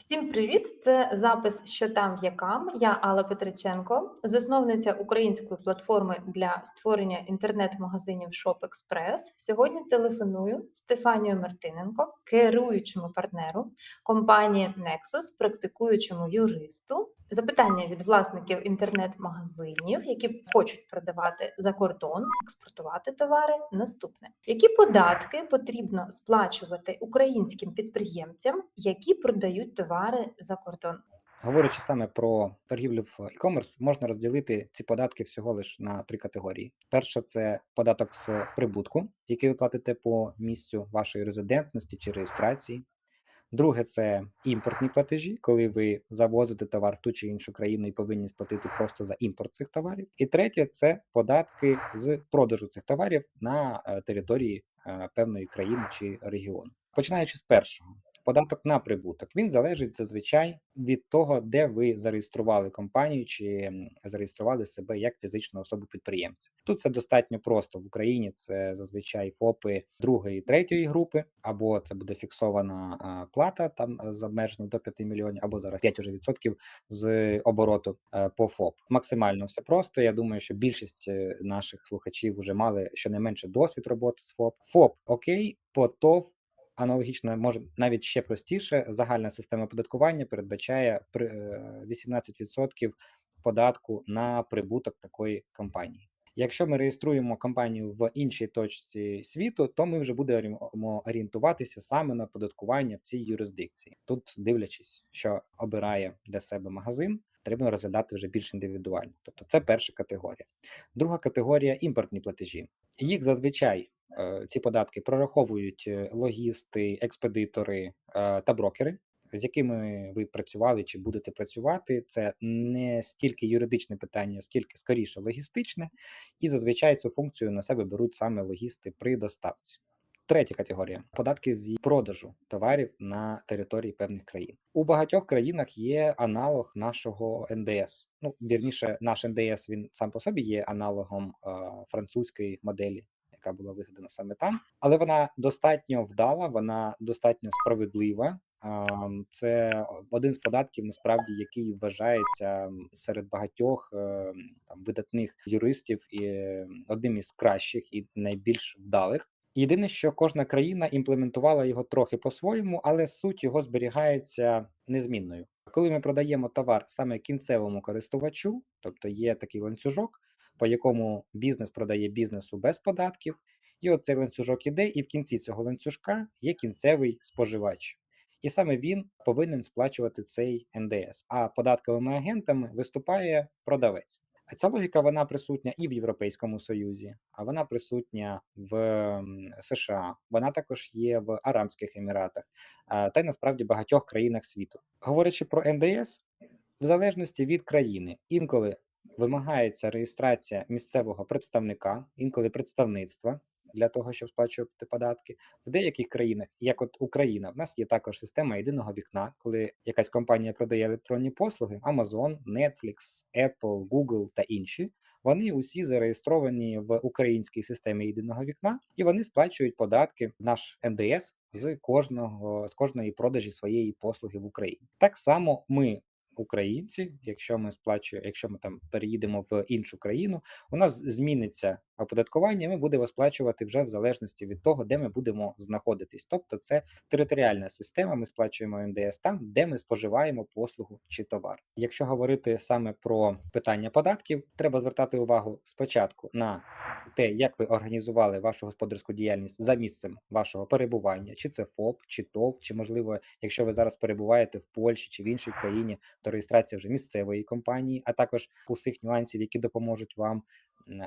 Всім привіт! Це запис Що там якам. Я Алла Петриченко, засновниця української платформи для створення інтернет-магазинів ShopExpress. Сьогодні телефоную Стефанію Мартиненко, керуючому партнеру компанії Nexus, практикуючому юристу. Запитання від власників інтернет-магазинів, які хочуть продавати за кордон, експортувати товари. Наступне: які податки потрібно сплачувати українським підприємцям, які продають товари за кордон? Говорячи саме про торгівлю в e-commerce, можна розділити ці податки всього лиш на три категорії. Перша це податок з прибутку, який ви платите по місцю вашої резидентності чи реєстрації. Друге це імпортні платежі, коли ви завозите товар в ту чи іншу країну і повинні сплатити просто за імпорт цих товарів. І третє це податки з продажу цих товарів на е, території е, певної країни чи регіону. Починаючи з першого. Податок на прибуток він залежить зазвичай від того, де ви зареєстрували компанію чи зареєстрували себе як фізичну особу підприємця. Тут це достатньо просто в Україні. Це зазвичай ФОПи другої, третьої групи, або це буде фіксована плата там з обмеженням до 5 мільйонів, або зараз 5 уже відсотків з обороту е, по ФОП. Максимально все просто. Я думаю, що більшість е, наших слухачів вже мали щонайменше досвід роботи з ФОП. ФОП окей, по ТОВ Аналогічно, може навіть ще простіше, загальна система оподаткування передбачає 18% податку на прибуток такої компанії. Якщо ми реєструємо компанію в іншій точці світу, то ми вже будемо орієнтуватися саме на оподаткування в цій юрисдикції. Тут, дивлячись, що обирає для себе магазин, треба розглядати вже більш індивідуально. Тобто, це перша категорія. Друга категорія імпортні платежі. Їх зазвичай Е, ці податки прораховують е, логісти, експедитори е, та брокери, з якими ви працювали чи будете працювати. Це не стільки юридичне питання, скільки скоріше логістичне, і зазвичай цю функцію на себе беруть саме логісти при доставці. Третя категорія податки з продажу товарів на території певних країн. У багатьох країнах є аналог нашого НДС. Ну вірніше, наш НДС він сам по собі є аналогом е, французької моделі яка була вигадана саме там, але вона достатньо вдала, вона достатньо справедлива. Це один з податків, насправді, який вважається серед багатьох е, там видатних юристів і одним із кращих і найбільш вдалих. Єдине, що кожна країна імплементувала його трохи по-своєму, але суть його зберігається незмінною. Коли ми продаємо товар саме кінцевому користувачу, тобто є такий ланцюжок, по якому бізнес продає бізнесу без податків, і оцей ланцюжок іде, і в кінці цього ланцюжка є кінцевий споживач. І саме він повинен сплачувати цей НДС. А податковими агентами виступає продавець. А Ця логіка вона присутня і в Європейському Союзі, а вона присутня в США. Вона також є в Арабських Еміратах, та й насправді багатьох країнах світу. Говорячи про НДС, в залежності від країни, інколи вимагається реєстрація місцевого представника, інколи представництва для того, щоб сплачувати податки. В деяких країнах, як от Україна, в нас є також система єдиного вікна, коли якась компанія продає електронні послуги: Amazon, Netflix, Apple, Google та інші. Вони усі зареєстровані в українській системі єдиного вікна, і вони сплачують податки наш НДС з кожного з кожної продажі своєї послуги в Україні. Так само ми українці, якщо ми сплачуємо, якщо ми там переїдемо в іншу країну, у нас зміниться оподаткування. Ми будемо сплачувати вже в залежності від того, де ми будемо знаходитись. Тобто, це територіальна система. Ми сплачуємо НДС там, де ми споживаємо послугу чи товар. Якщо говорити саме про питання податків, треба звертати увагу спочатку на те, як ви організували вашу господарську діяльність за місцем вашого перебування, чи це ФОП, чи ТОВ, чи можливо, якщо ви зараз перебуваєте в Польщі чи в іншій країні, то реєстрація вже місцевої компанії, а також усіх нюансів, які допоможуть вам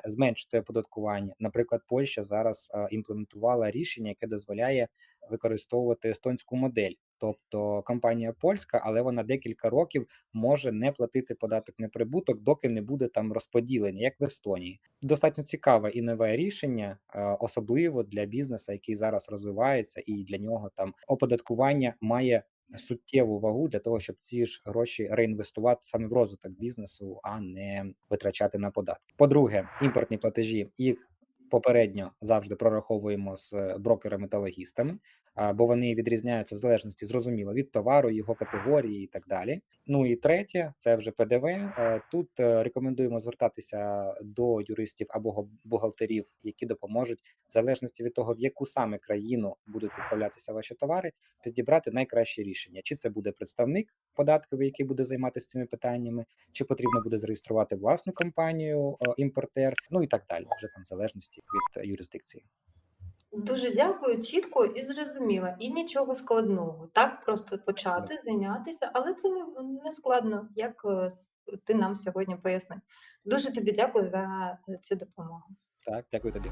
зменшити оподаткування. Наприклад, Польща зараз імплементувала рішення, яке дозволяє використовувати естонську модель. Тобто компанія польська, але вона декілька років може не платити податок на прибуток, доки не буде там розподілення, як в Естонії. Достатньо цікаве і нове рішення, особливо для бізнесу, який зараз розвивається, і для нього там оподаткування має суттєву вагу для того, щоб ці ж гроші реінвестувати саме в розвиток бізнесу, а не витрачати на податки. По-друге, імпортні платежі їх. Попередньо завжди прораховуємо з брокерами та логістами. Бо вони відрізняються в залежності зрозуміло від товару, його категорії і так далі. Ну і третє, це вже ПДВ. Е, Тут е, рекомендуємо звертатися до юристів або бухгалтерів, які допоможуть в залежності від того, в яку саме країну будуть відправлятися ваші товари, підібрати найкраще рішення. Чи це буде представник податковий, який буде займатися цими питаннями, чи потрібно буде зареєструвати власну компанію, е, імпортер, ну і так далі, вже там в залежності від юрисдикції. Дуже дякую, чітко і зрозуміло, і нічого складного. Так просто почати зайнятися, але це не, не складно, як е, с- ти нам сьогодні пояснив. Дуже тобі дякую за цю допомогу. Так, дякую тобі.